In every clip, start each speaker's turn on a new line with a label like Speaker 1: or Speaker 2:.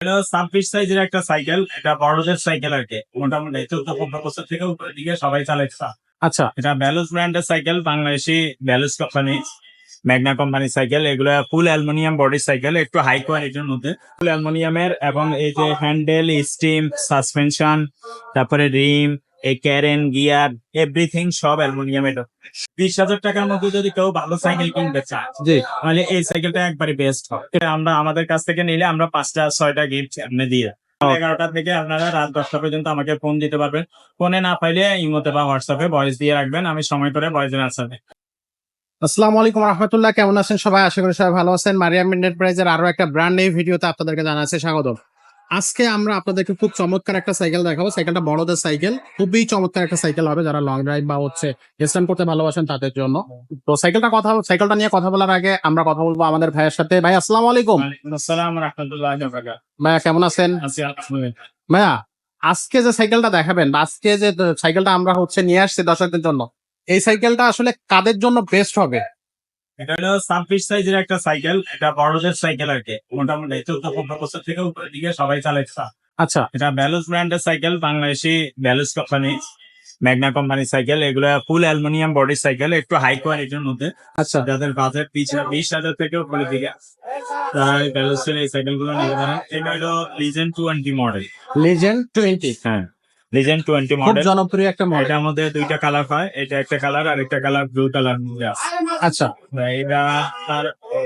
Speaker 1: এটা ছাব্বিশ সাইজের একটা সাইকেল এটা বড়দের সাইকেল আর কি। মোটামুটি চোদ্দ পনেরো বছর থেকে উপরের দিকে সবাই
Speaker 2: আচ্ছা।
Speaker 1: এটা ব্যালুস ব্র্যান্ডের cycle Bangladeshi Veloce company Magna company cycle. এগুলো ফুল অ্যালুমিনিয়াম বডি সাইকেল একটু হাই কোয়ালিটির মধ্যে। ফুল অ্যালুমিনিয়ামের এবং এই যে হ্যান্ডেল স্টিম সাসপেনশন তারপরে রিম এই ক্যারেন গিয়ার এভরিথিং সব অ্যালুমিনিয়াম এটা বিশ হাজার টাকার মধ্যে যদি কেউ ভালো সাইকেল কিনতে চায় তাহলে এই সাইকেলটা একবারে বেস্ট হবে। আমরা আমাদের কাছ থেকে নিলে আমরা পাঁচটা ছয়টা গিফট আপনি দিয়ে এগারোটা থেকে আপনারা রাত দশটা পর্যন্ত আমাকে ফোন দিতে পারবেন। ফোনে না পাইলে ইমোতে বা হোয়াটসঅ্যাপে ভয়েস দিয়ে রাখবেন। আমি সময় করে ভয়েসের আনসার।
Speaker 2: আসসালামু আলাইকুম রহমতুল্লাহ কেমন আছেন সবাই? আশা করি সবাই ভালো আছেন। মারিয়াম এন্টারপ্রাইজের আরও একটা ব্র্যান্ড নিউ ভিডিওতে আপনাদেরকে জানাচ্ছি স্বাগত আজকে আমরা আপনাদেরকে খুব চমৎকার একটা সাইকেল দেখাবো। সাইকেলটা বড়দের সাইকেল খুবই চমৎকার একটা সাইকেল হবে যারা লং ড্রাইভ বা হচ্ছে স্ট্যান্ড করতে ভালোবাসেন তাদের জন্য। তো সাইকেলটা কথা সাইকেলটা নিয়ে কথা বলার আগে আমরা কথা বলব আমাদের ভাইয়ের সাথে। ভাই আসসালামু আলাইকুম।
Speaker 1: আসসালাম রহমতুল্লাহ
Speaker 2: ভাইয়া কেমন আছেন?
Speaker 1: আছি
Speaker 2: ভাইয়া আজকে যে সাইকেলটা দেখাবেন বা আজকে যে সাইকেলটা আমরা হচ্ছে নিয়ে আসছি দর্শকদের জন্য এই সাইকেলটা আসলে কাদের জন্য বেস্ট হবে?
Speaker 1: এটা হলো ছাব্বিশ সাইজের একটা সাইকেল এটা বড়দের সাইকেল আর কি। মোটামুটি চোদ্দ পনেরো বছর থেকে উপরের দিকে সবাই চালাইছে।
Speaker 2: আচ্ছা।
Speaker 1: এটা ব্যালুস ব্র্যান্ডের cycle Bangladeshi Veloce company Magna কোম্পানির সাইকেল এগুলো ফুল অ্যালুমিনিয়াম বডি সাইকেল একটু হাই কোয়ালিটির মধ্যে।
Speaker 2: আচ্ছা।
Speaker 1: যাদের বাজেট বিশ বিশ হাজার থেকে উপরের দিকে তাই ব্যালুসের এই সাইকেলগুলো নিতে পারেন। এটা হলো legend twenty model
Speaker 2: legend twenty
Speaker 1: হ্যাঁ। লিজেন্ড টোয়েন্টি মডেল
Speaker 2: জনপ্রিয় একটা মডেল
Speaker 1: এটার মধ্যে দুইটা কালার হয়। এটা একটা কালার আর একটা কালার ব্লু কালার মধ্যে আছে।
Speaker 2: আচ্ছা।
Speaker 1: এটা তার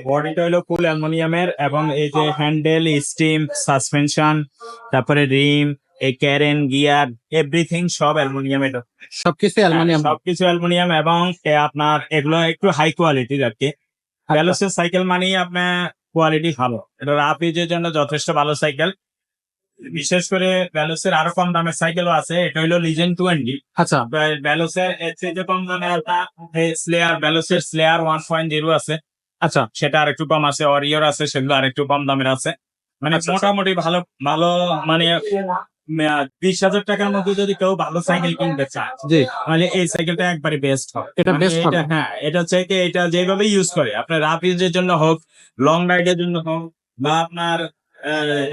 Speaker 1: বডিটা হলো ফুল অ্যালুমিনিয়ামের এবং এই যে হ্যান্ডেল স্টিম সাসপেনশন তারপরে রিম এই ক্যারেন গিয়ার এভরিথিং সব অ্যালুমিনিয়াম এটা
Speaker 2: সবকিছু অ্যালুমিনিয়াম
Speaker 1: সবকিছু অ্যালুমিনিয়াম এবং আপনার এগুলো একটু হাই কোয়ালিটির আর কি।
Speaker 2: আচ্ছা।
Speaker 1: ব্যালোসের সাইকেল মানেই আপনার কোয়ালিটি ভালো। এটা রাফ ইউজের জন্য যথেষ্ট ভালো সাইকেল বিশেষ করে ব্যালোসের আরও কম দামের সাইকেলও আছে এটা হলো লিজেন্ড টোয়েন্টি
Speaker 2: আচ্ছা।
Speaker 1: ব্যালোসের এর চেয়ে কম দামে আপনার স্লেয়ার ব্যালোসের স্লেয়ার ওয়ান পয়েন্ট জিরো আছে।
Speaker 2: আচ্ছা।
Speaker 1: সেটা আর একটু কম আছে অরিয়র আছে সেগুলো আর একটু কম দামের আছে। মানে
Speaker 2: আচ্ছা, আচ্ছা।
Speaker 1: মোটামুটি ভালো ভালো মানে বিশ হাজার টাকার মধ্যে যদি কেউ ভালো সাইকেল কিনতে চায়
Speaker 2: জি।
Speaker 1: তাহলে এই সাইকেলটা একবারে বেস্ট হবে।
Speaker 2: এটা
Speaker 1: মানে
Speaker 2: হবে।
Speaker 1: এটা- হ্যাঁ এটা হচ্ছে কি এটা যেভাবে ইউজ করে আপনার রাফ ইউজের জন্য হোক লং রাইডের জন্য হোক বা আপনার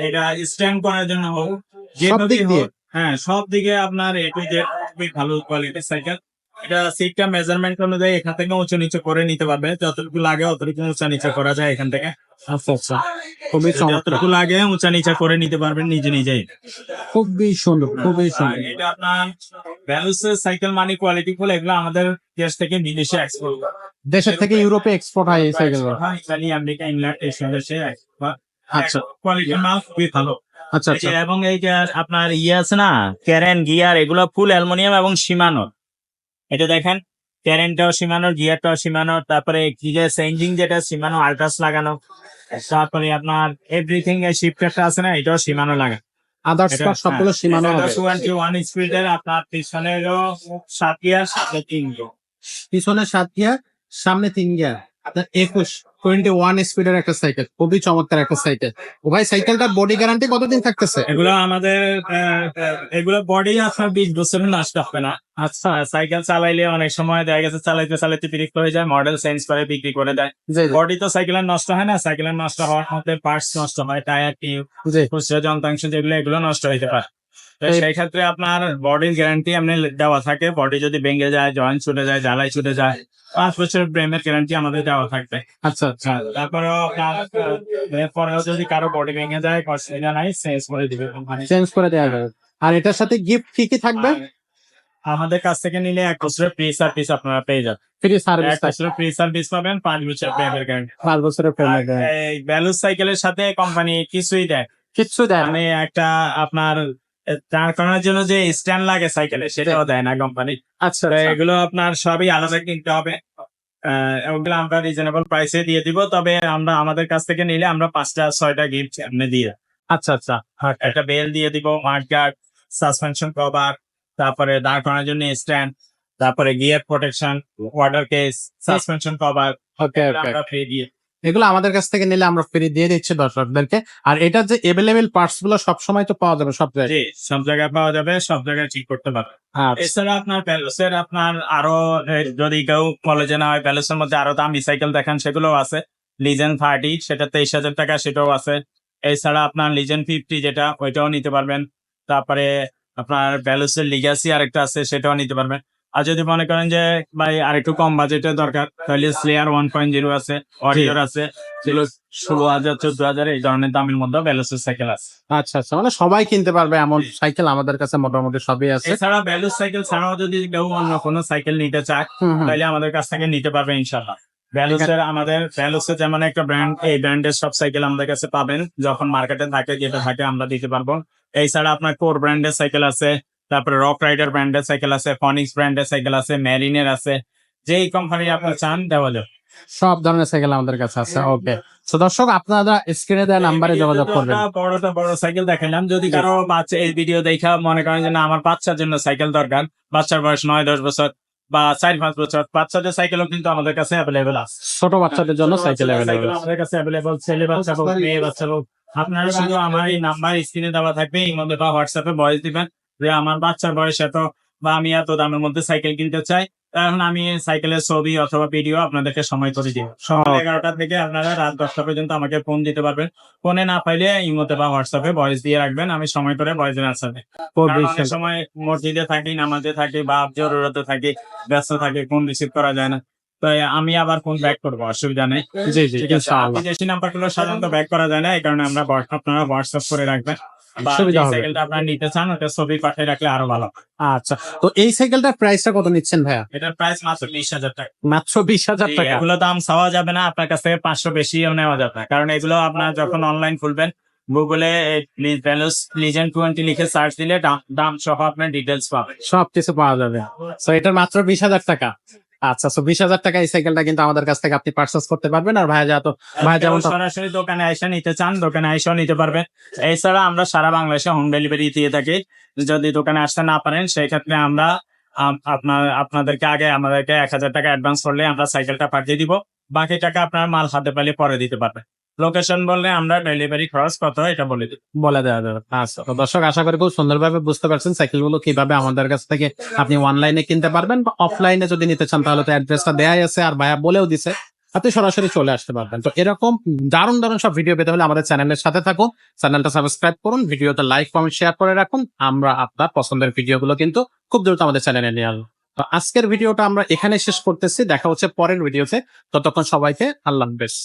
Speaker 1: এটা স্ট্যান্ড করার জন্য হোক
Speaker 2: দিয়ে।
Speaker 1: হোক হ্যাঁ সব দিকে আপনার এটু যে খুবই ভালো কোয়ালিটির সাইকেল এটা সিটটা মেজারমেন্ট অনুযায়ী এখান থেকে উঁচু নিচু করে নিতে পারবে। যতটুকু লাগে অতটুকু উঁচা নিচা করা যায় এখান থেকে।
Speaker 2: আচ্ছা আচ্ছা। খুবই
Speaker 1: যতটুকু লাগে উঁচা নিচা করে নিতে পারবেন নিজে নিজেই।
Speaker 2: খুবই সুন্দর খুবই সুন্দর।
Speaker 1: এটা আপনার ব্যালুসের সাইকেল মানি কোয়ালিটি ফুল এগুলো আমাদের দেশ থেকে বিদেশে এক্সপোর্ট
Speaker 2: দেশের থেকে ইউরোপে এক্সপোর্ট হয় এই সাইকেল
Speaker 1: ইতালি আমেরিকা ইংল্যান্ড এসব দেশে export।
Speaker 2: আচ্ছা।
Speaker 1: মাল খুবই ভালো।
Speaker 2: আচ্ছা আচ্ছা।
Speaker 1: এবং এই যে আপনার ইয়ে আছে না ক্যারেন গিয়ার এগুলো ফুল অ্যালুমিনিয়াম এবং সীমানো এটা দেখেন ক্যারেনটাও সীমানো গিয়ারটাও সীমানো তারপরে কি যে চেঞ্জিং যেটা সীমানো আল্ট্রাস লাগানো। তারপরে আপনার এভরিথিং এই শিফটারটা আছে না এটাও সীমানো লাগা।
Speaker 2: আদার্স সবগুলো সীমানো হবে।
Speaker 1: স্পিডের আপনার পিছনেরও সাত গিয়ার সাথে তিন গিয়ার
Speaker 2: পিছনে সাত গিয়ার সামনে তিন গিয়ার আপনার একুশ টোয়েন্টি ওয়ান স্পিডের একটা সাইকেল খুবই চমৎকার একটা সাইকেল ও ভাই সাইকেলটার বডি গ্যারান্টি কতদিন থাকতেছে?
Speaker 1: এগুলো আমাদের এগুলো বডি আপনার বিশ বছরের নষ্ট হবে না। আচ্ছা সাইকেল চালাইলে অনেক সময় দেখা গেছে চালাইতে চালাইতে বিরক্ত হয়ে যায় মডেল চেঞ্জ করে বিক্রি করে দেয়। বডি তো সাইকেলের নষ্ট হয় না সাইকেলের নষ্ট হওয়ার মধ্যে পার্টস নষ্ট হয় টায়ার টিউব খুচরা যন্ত্রাংশ যেগুলো এগুলো নষ্ট হইতে পারে। সেই ক্ষেত্রে আপনার বডির গ্যারান্টি আপনি দেওয়া থাকে। বডি যদি ভেঙে যায় জয়েন্ট ছুটে যায় জ্বালাই ছুটে যায় পাঁচ বছরের ব্রেমের গ্যারান্টি আমাদের দেওয়া থাকবে।
Speaker 2: আচ্ছা আচ্ছা।
Speaker 1: আপনার আহ, এরপরেও যদি কারও বডি ভেঙে যায় অসুবিধা নাই চেঞ্জ করে দিবে কোম্পানি
Speaker 2: চেঞ্জ করে দেওয়া যাবে আর এটার সাথে গিফট কি কি থাকবে?
Speaker 1: আমাদের কাছ থেকে নিলে এক বছরের ফ্রি সার্ভিস আপনারা পেয়ে যাবেন।
Speaker 2: ফ্রি সার্ভিস
Speaker 1: এক বছরের ফ্রি সার্ভিস পাবেন পাঁচ বছরের প্রেমের গ্যারান্টি
Speaker 2: পাঁচ বছরের পেমেন্ট
Speaker 1: এই ব্যালুস সাইকেলের সাথে কোম্পানি কিছুই দেয়।
Speaker 2: কিচ্ছু দেয়।
Speaker 1: মানে একটা আপনার দাঁড় করানোর জন্য যে স্ট্যান্ড লাগে সাইকেলে সেটাও দেয় না কোম্পানি
Speaker 2: আচ্ছা আচ্ছা।
Speaker 1: এগুলো আপনার সবই আলাদা কিনতে হবে। ওগুলো আমরা রিজনেবল প্রাইসে দিয়ে দিব তবে আমরা আমাদের কাছ থেকে নিলে আমরা পাঁচটা ছয়টা গিফট আপনি দিয়ে।
Speaker 2: আচ্ছা আচ্ছা।
Speaker 1: একটা বেল দিয়ে দিব মাঠ গার্ড সাসপেনশন কভার তারপরে দাঁড় করানোর জন্য স্ট্যান্ড তারপরে gear protection water case suspension cover
Speaker 2: okay okay
Speaker 1: আমরা ফ্রি দিয়ে
Speaker 2: এগুলো আমাদের কাছ থেকে নিলে আমরা ফ্রি দিয়ে দিচ্ছি দর্শকদেরকে। আর এটার যে এভেলেবেল পার্টসগুলো সবসময় তো পাওয়া যাবে সব জায়গায়।
Speaker 1: সব জায়গায় পাওয়া যাবে সব জায়গায় ঠিক করতে পারবে। এছাড়া আপনার প্যালেসের আপনার আরও যদি কেউ কলেজে না হয় প্যালেসের মধ্যে আরও দামি সাইকেল দেখান সেগুলো আছে। লিজেন থার্টি সেটা তেইশ হাজার টাকা সেটাও আছে। এছাড়া আপনার লিজেন্ড ফিফটি যেটা ওইটাও নিতে পারবেন। তারপরে আপনার ব্যালুসের লিগাসি আরেকটা আছে সেটাও নিতে পারবেন। আর যদি মনে করেন যে ভাই আরেকটু কম বাজেটের দরকার তাহলে স্লেয়ার ওয়ান পয়েন্ট জিরো আছে অরিয়র আছে ষোলো হাজার চোদ্দ হাজার এই ধরনের দামের মধ্যে ব্যালুসের সাইকেল আছে।
Speaker 2: আচ্ছা আচ্ছা মানে সবাই কিনতে পারবে এমন সাইকেল আমাদের কাছে মোটামুটি সবই আছে।
Speaker 1: এছাড়া ব্যালুস সাইকেল ছাড়াও যদি কেউ অন্য কোনো সাইকেল নিতে চায়। তাহলে আমাদের কাছ থেকে নিতে পারবে ইনশাল্লাহ ব্যালুসের আমাদের ব্যালুসের যেমন একটা ব্র্যান্ড এই ব্র্যান্ডের সব সাইকেল আমাদের কাছে পাবেন। যখন মার্কেটে থাকে যেটা থাকে আমরা দিতে পারব। এছাড়া আপনার কোর ব্র্যান্ডের সাইকেল আছে তারপরে রক রাইডার ব্র্যান্ডের সাইকেল আছে ফনিক্স ব্র্যান্ডের সাইকেল আছে ম্যারিনের আছে যেই কোম্পানি আপনি চান দেওয়া যাবে।
Speaker 2: সব ধরনের সাইকেল আমাদের কাছে আছে ওকে তো দর্শক আপনারা স্ক্রিনে দেওয়া নাম্বারে যোগাযোগ করবেন।
Speaker 1: বড়টা বড় সাইকেল দেখালাম যদি কারও বাচ্চা এই ভিডিও দেখা মনে করেন যে না আমার বাচ্চার জন্য সাইকেল দরকার বাচ্চার বয়স নয় দশ বছর বা চার পাঁচ বছর বাচ্চাদের সাইকেলও কিন্তু আমাদের কাছে অ্যাভেলেবেল আছে।
Speaker 2: ছোট বাচ্চাদের জন্য সাইকেল অ্যাভেলেবেল
Speaker 1: আমাদের কাছে অ্যাভেলেবল ছেলে বাচ্চা হোক মেয়ে বাচ্চা হোক আপনারা শুধু আমার এই নাম্বার স্ক্রিনে দেওয়া থাকবে এই মধ্যে বা হোয়াটসঅ্যাপে ভয়েস দিবেন। যে আমার বাচ্চার বয়স এত বা আমি এত দামের মধ্যে সাইকেল কিনতে চাই এখন আমি সাইকেলের ছবি অথবা ভিডিও আপনাদেরকে সময় করে দিব। সকাল এগারোটা থেকে আপনারা রাত দশটা পর্যন্ত আমাকে ফোন দিতে পারবেন। ফোনে না পাইলে ইমোতে বা হোয়াটসঅ্যাপে ভয়েস দিয়ে রাখবেন আমি সময় করে ভয়েসের আনসার দেব। সময় মসজিদে থাকি নামাজে থাকি বা জরুরতে থাকি ব্যস্ত থাকি ফোন রিসিভ করা যায় না। তাই আমি আবার ফোন ব্যাক করব অসুবিধা নেই।
Speaker 2: জি জি
Speaker 1: বিদেশি নাম্বারগুলো সাধারণত ব্যাক করা যায় না এই কারণে আমরা আপনারা হোয়াটসঅ্যাপ করে রাখবেন। বা যে সাইকেলটা আপনারা নিতে চান ওটা ছবি পাঠিয়ে রাখলে আরও ভালো।
Speaker 2: আচ্ছা তো এই সাইকেলটার প্রাইসটা কত নিচ্ছেন ভাইয়া?
Speaker 1: এটার প্রাইস মাত্র বিশ হাজার টাকা।
Speaker 2: মাত্র বিশ হাজার টাকা?
Speaker 1: এগুলো দাম চাওয়া যাবে না আপনার কাছ পাঁচশো বেশিও নেওয়া যাবে না। কারণ এগুলো আপনার যখন অনলাইন খুলবেন গুগলে ভ্যালুস টোয়েন্টি লিখে সার্চ দিলে দাম- দাম সহ আপনার ডিটেলস পাবেন।
Speaker 2: সব কিছু পাওয়া যাবে। তো এটার মাত্র বিশ হাজার টাকা। আচ্ছা সো বিশ হাজার টাকা এই সাইকেলটা কিন্তু আমাদের কাছ থেকে আপনি পার্সেস করতে পারবেন। আর ভাইয়া যা তো ভাই যেমন
Speaker 1: সরাসরি দোকানে আইসা নিতে চান দোকানে আইসা নিতে পারবেন। এছাড়া আমরা সারা বাংলাদেশে হোম ডেলিভারি দিয়ে থাকি। যদি দোকানে আসতে না পারেন সেই ক্ষেত্রে আমরা আপনার আপনাদেরকে আগে আমাদেরকে এক হাজার টাকা অ্যাডভান্স করলে আমরা সাইকেলটা পাঠিয়ে দিব। বাকি টাকা আপনার মাল হাতে পেলে পরে দিতে পারবেন। লোকেশন বললে আমরা ডেলিভারি খরচ কত এটা বলে
Speaker 2: বলে দেওয়া যাবে। আচ্ছা দর্শক, আশা করি খুব সুন্দরভাবে বুঝতে পারছেন সাইকেলগুলো কীভাবে আমাদের কাছ থেকে আপনি অনলাইনে কিনতে পারবেন বা অফলাইনে যদি নিতে চান তাহলে তো অ্যাড্রেসটা দেয়াই আছে আর ভাইয়া বলেও দিছে, আপনি সরাসরি চলে আসতে পারবেন। তো এরকম দারুণ দারুণ সব ভিডিও পেতে হলে আমাদের চ্যানেলের সাথে থাকুন চ্যানেলটা সাবস্ক্রাইব করুন ভিডিওতে লাইক কমেন্ট শেয়ার করে রাখুন, আমরা আপনার পছন্দের ভিডিওগুলো কিন্তু খুব দ্রুত আমাদের চ্যানেলে নিয়ে আসব। তো আজকের ভিডিওটা আমরা এখানে শেষ করতেছি, দেখা হচ্ছে পরের ভিডিওতে ততক্ষণ সবাইকে আল্লাহ হাফেজ।